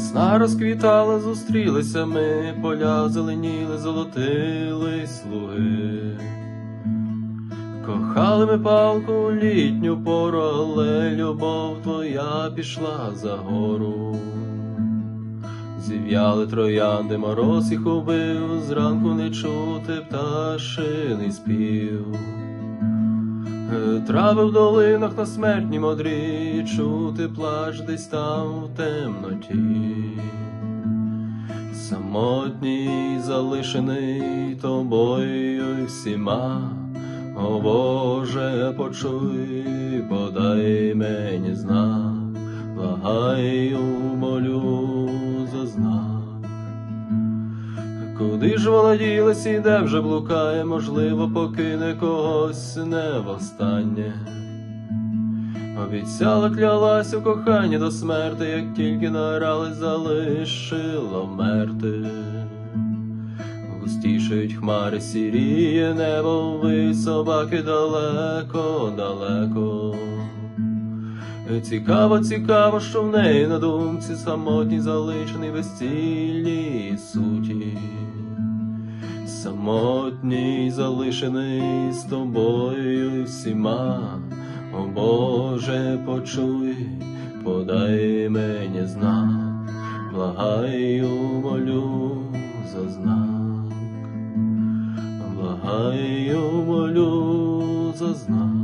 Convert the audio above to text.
Весна розквітала, зустрілися ми, поля зеленіли, золотились луги. Кохали ми палку літню пору, але любов твоя пішла за гору. Зів'яли троянди, мороз їх убив, зранку не чути пташиний спів. Трави в долинах на смертні модрі, чути плач десь там в темноті. Самотній, залишений тобою всіма, о Боже, почуй, подай мені знак, благаю, молю за знак. Куди ж вона ділась і де вже блукає, можливо, покине когось не востаннє. Обіцяла, клялась у коханні до смерти, як тільки нарались, залишила вмерти. Густішають хмари, сіріє небо, ви собаки далеко, далеко. Цікаво, цікаво, що в неї на думці самотній залишений безцільній суті. Самотній залишений з тобою всіма, о Боже, почуй, подай мені знак, благаю, молю за знак, благаю, молю за знак.